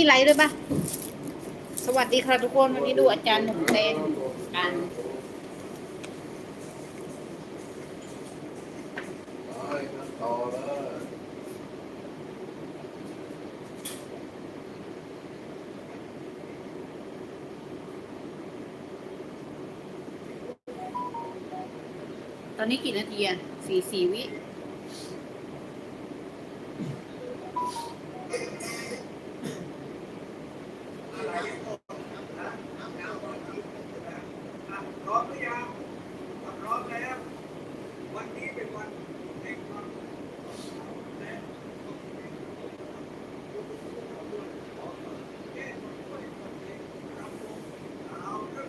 พี่ไลฟ์ด้วยปะสวัสดีค่ะทุกคน วันนี้ดูอาจารย์หนุ่มเต้นกันไปกันต่อเลยตอนนี้กี่นาทีอะสี่สี่วิ พร้อมหรือยังถ้าพร้อมแล้ว วันนี้เป็นวันแห่งความและเอาเรื่อง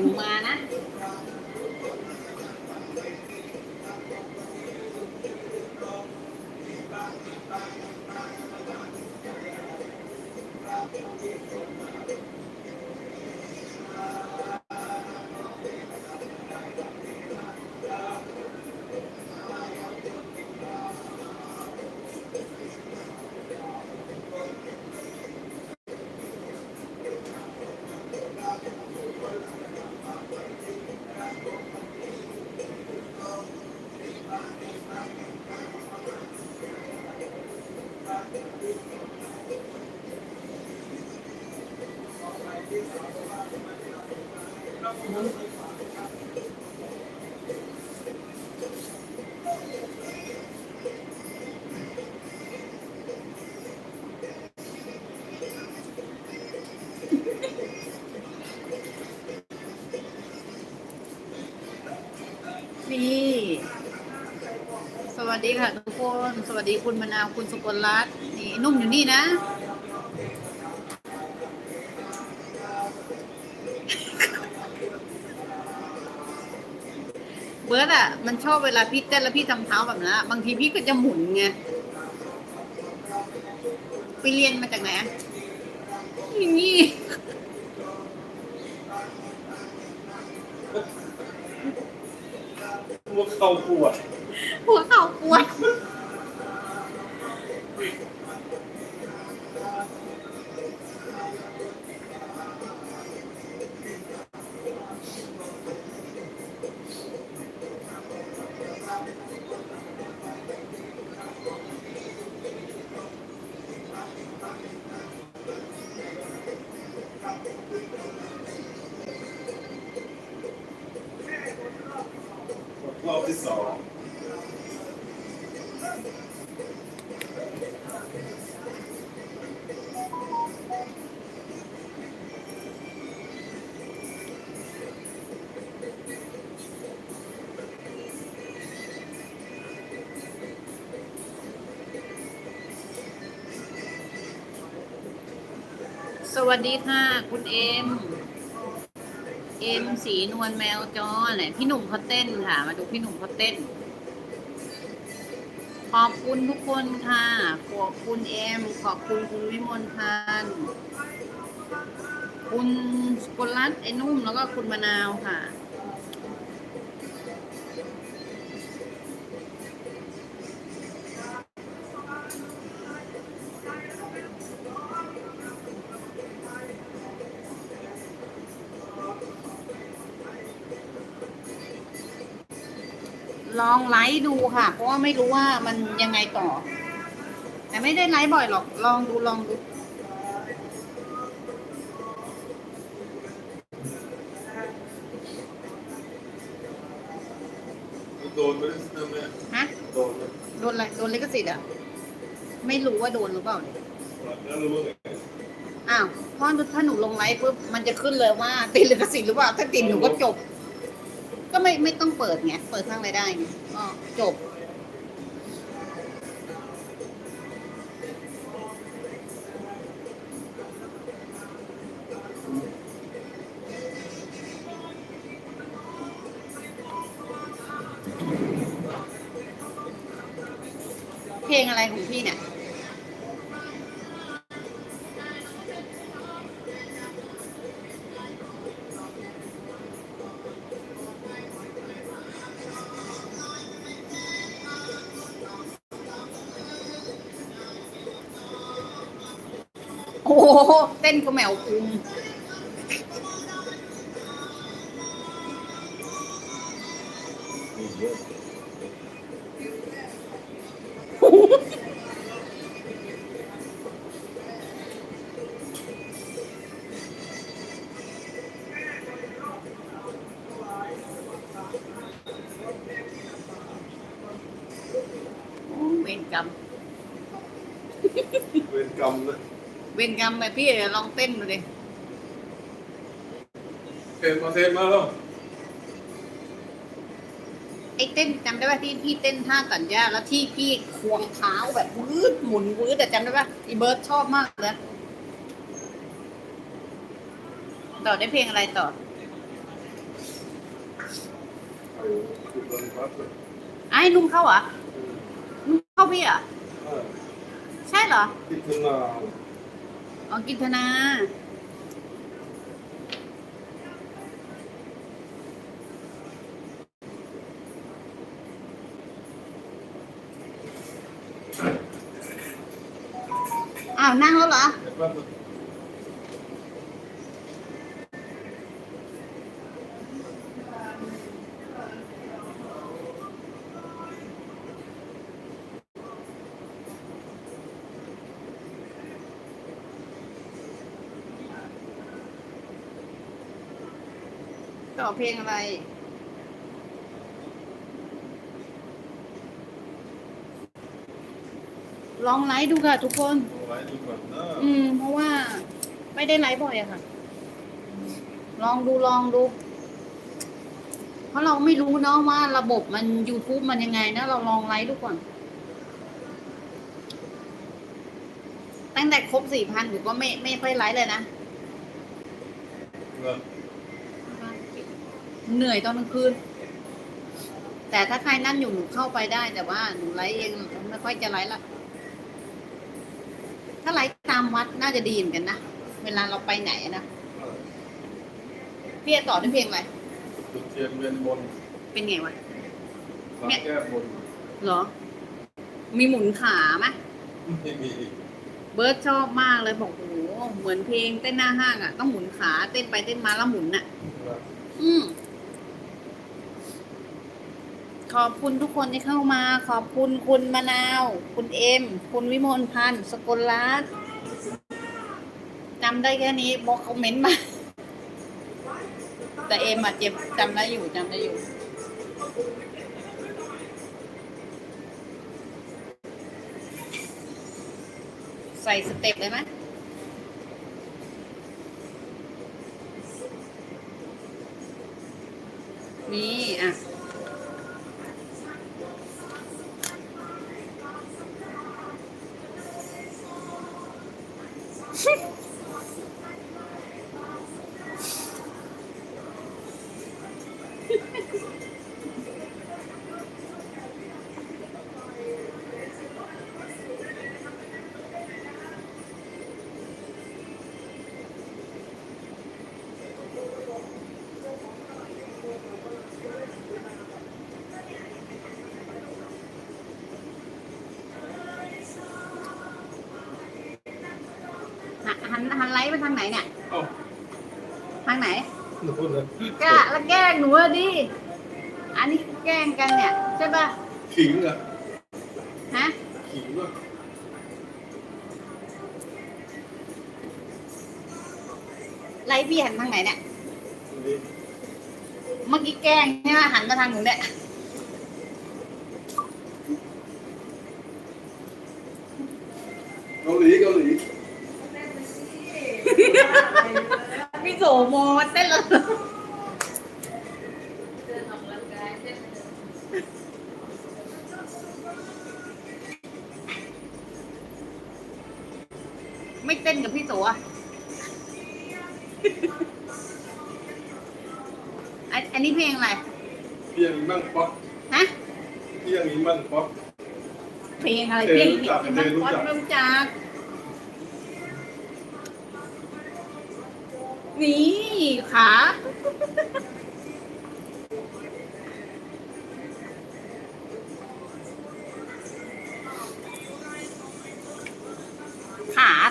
หนึ่งมา นี่ สวัสดีค่ะทุกคน สวัสดีคุณมะนาว คุณสุกลรัตน์นี่นุ่มอยู่นี่นะ ชอบเวลาพี่เต้นแล้วพี่ทำเท้าแบบนั้นอะบางทีพี่ก็จะหมุนไงไปเรียนมาจากไหนอะอย่างนี้พวกเขาปวดหัวเข่าปวด สวัสดีค่ะคุณเอ็ม เอ็มสีนวลแมวจอเนี่ยพี่หนุ่มเขาเต้นค่ะ มาดูพี่หนุ่มเขาเต้น ขอบคุณทุกคนค่ะ ขอบคุณเอ็ม ขอบคุณคุณวิมลพันธ์คุณสกุลรัตน์ไอ้นุ่มแล้วก็คุณมะนาวค่ะ ลองไลฟ์ดูค่ะ เพราะว่าไม่รู้ว่ามันยังไงต่อ แต่ไม่ได้ไลฟ์บ่อยหรอก ลองดูลองดูโดนไปแล้วใช่ไหมฮะโดนเลยโดนอะไรโดนลิขสิทธิ์อะ ไม่รู้ว่าโดนหรือเปล่าเนี่ยวันแล้วรู้ว่าไงอ้าวเพราะถ้าหนูลงไลฟ์ปุ๊บมันจะขึ้นเลยว่าติดลิขสิทธิ์หรือเปล่าถ้าติดหนูก็จบ ก็ไม่ไม่ต้องเปิดไงเปิดสร้างรายได้ไงก็จบ หเต้นก็แมวคุมมีเยอะโอ้เวรกรรม เวรกรรมนะ เวรกรรมแบบพี่ลองเต้นดูดิเทนมาเทนมาแล้วไอ้เต้นจำได้ป่ะที่พี่เต้นท่าตัดหญ้าแล้วที่พี่ควงเท้าแบบวืดหมุนวืดแต่จำได้ป่ะอีเบิร์ดชอบมากเลยต่อได้เพลงอะไรต่อไอ้คือตอนพักเลยไอ้นุ่มเข้าเหรอะนุ่มเข้าพี่เหรอะอ่าใช่เหรอที่ขึ้นมา อ๋อกิจธนา อ้าว นั่งแล้วเหรอ ต่อเพลงอะไร ลองไลฟ์ดูค่ะทุกคนเอาไว้ดูก่อนนะอืม เพราะว่าไม่ได้ไลฟ์บ่อยอะค่ะ ลองดูลองดู เพราะเราไม่รู้เนาะว่าระบบมัน YouTube มันยังไงนะ เราลองไลฟ์ดูก่อน ตั้งแต่ครบสี่พันหนูก็ไม่ไม่ค่อยไลฟ์เลยนะเนอะ เหนื่อยตอนกลางคืน แต่ถ้าใครนั่นอยู่หนูเข้าไปได้ แต่ว่าหนูไลฟ์เองไม่ค่อยจะไลฟ์ละถ้าไลฟ์ตามวัดน่าจะดีเหมือนกันนะ เวลาเราไปไหนอะนะอ่าพี่จะต่อด้วยเพลงอะไรจุดเทียนเวียนบน เป็นไงวะรักแก้บนเหรอ มีหมุนขาไหมไม่มีเบิร์ดชอบมากเลยบอกโอ้โหเหมือนเพลงเต้นหน้าห้างอะต้องหมุนขาเต้นไปเต้นมาแล้วหมุนอะนะอืม ขอบคุณทุกคนที่เข้ามา ขอบคุณคุณมะนาว คุณเอ็ม คุณวิมลพันธ์ สกลรัตน์จำได้แค่นี้บอกคอมเมนต์มา แต่เอ็มอะเจ็บจำได้อยู่จำได้อยู่ ใส่สเต็ปเลยไหม หันหันหันไลท์ไปทางไหนเนี่ยเอ้าทางไหนนู่นนะกะแล้วแกล้งหนูอะดิ อันนี้แกล้งกันเนี่ยใช่ป่ะ ขิงอะฮะ ขิงอะไลท์พี่หันทางไหนเนี่ยนี่เมื่อกี้แกล้งใช่ไหมหันมาทางหนูเนี่ย เกาหลีเกาหลี เพี่โสโมมาเต้นแล้ว ไม่เต้นกับพี่โสอะอันอันนี้เพลงอะไร เพียงมั่งป๊อกฮะ เพียงนี้มั่งป๊อก เพลงอะไรเออเพลงรู้จักมันเออรู้วัดจักรู้จัก นี่ขา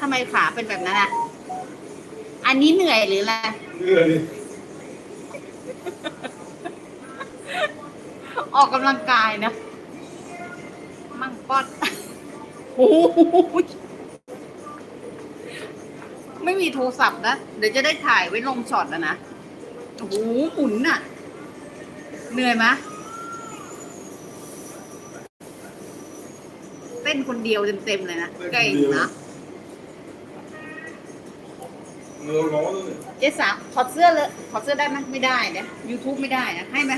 ทำไมขาเป็นแบบนั้นอะ อันนี้เหนื่อยหรืออะไร เรื่อยออกกำลังกายนะ มั่งป๊อดโอ้ยไม่มีโทรศัพท์นะ เดี๋ยวจะได้ถ่ายไว้ลงช็อตนะนะ โอ้โหหมุนน่ะ เหนื่อยไหมเต้นคนเดียวเต็มๆเลยนะ เก่งนะ เนื้อร้อนเลย เจ๊สามถอดเสื้อเลยถอดเสื้อได้ไหมไม่ได้เนี่ย YouTube ไม่ได้นะให้ไหม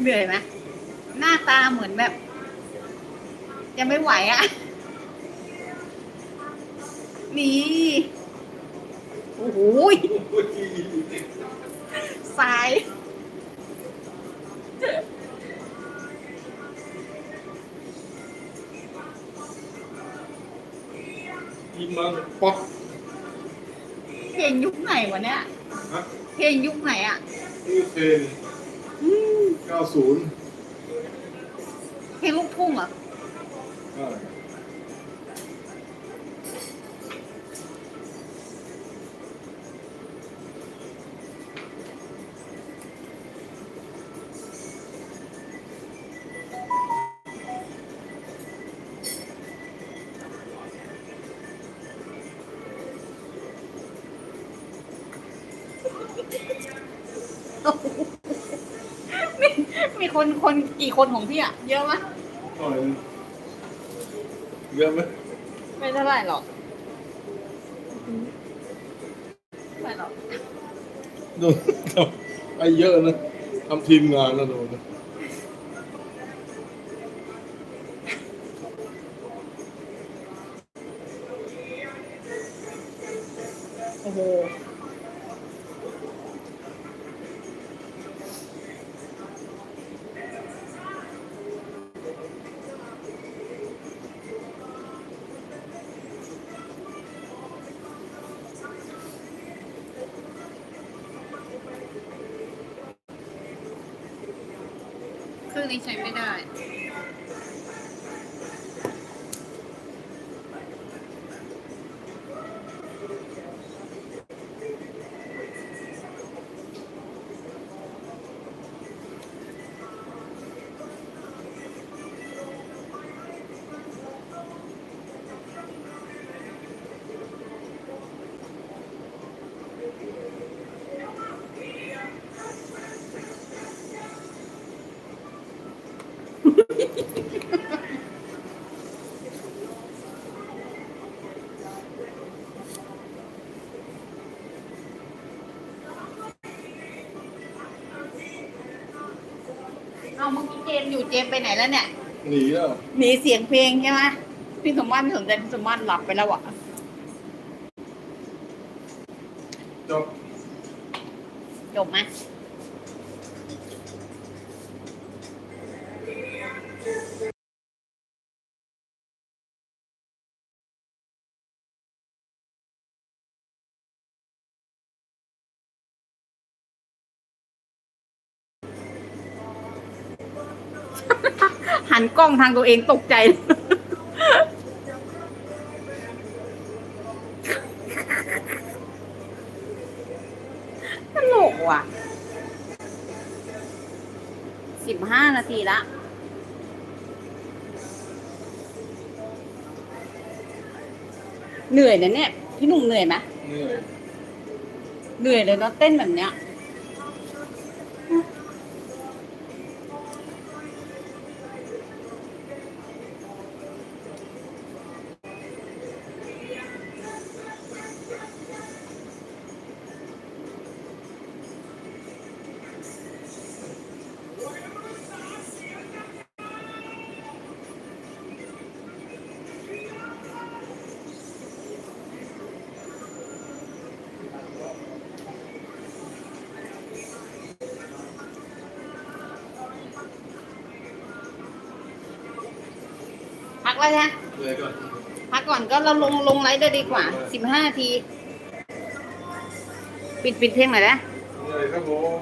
เหนื่อยไหมหน้าตาเหมือนแบบจะไม่ไหวอะ่ะนี่โอ้โหยสายอีมั่งป๊อกเพลงยุคไหนวะเนี่ยฮะเพลงยุคไหนอะ่ะนี่เพลงอืม 90เพลงลูกทุ่งเหรออ่ามี มีคนคนกี่คนของพี่อะเยอะไหมยหน่อยนึงเยอะไหมไม่เท่าไหร่หรอกไม่หรอกดูทำไอ้เยอะนะทำทีมงานแล้วดูนะโอ้โห นี้ใช้ไม่ได้ เอาเมื่อกี้เจมส์อยู่เจมส์ไปไหนแล้วเนี่ย หนีแล้วหนีเสียงเพลงใช่ไหมพี่สมบัติไม่สนใจพี่สมบัติหลับไปแล้วอะจบ จบไหมันกล้องทางตัวเองตกใจ ตลกว่ะ สิบห้านาทีละเหนื่อยนะเนี่ย พี่หนุ่มเหนื่อยไหมเหนื่อยเลยเนาะเต้นแบบเนี้ย พักแล้วนะเลยก่อนพักก่อนก็เราลงลงไลฟ์ด้วยดีกว่าสิบห้าที ปิดปิดเพลงหน่อยนะเลยครับผม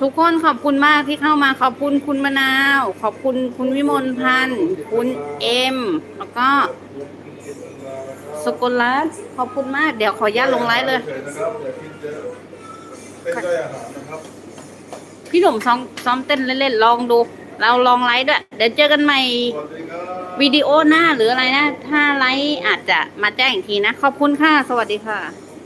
ทุกคนขอบคุณมากที่เข้ามาขอบคุณคุณมะนาว ขอบคุณคุณวิมลพันธ์คุณเอ็ม แล้วก็สกลรัตน์ขอบคุณมาก เดี๋ยวขออนุญาตลงไลฟ์เลยฉนะครับอย่าคิดเยอะเต้นด้วยอาหารนะครับพี่หนุ่มซ้อมซ้อมเต้นเล่นๆลองดู เราลองไลฟ์ด้วย เดี๋ยวเจอกันใหม่สวัสดีครับ วิดีโอหน้าหรืออะไรนะ ถ้าไลฟ์อาจจะมาแจ้งอีกทีนะ ขอบคุณค่ะ สวัสดีค่ะ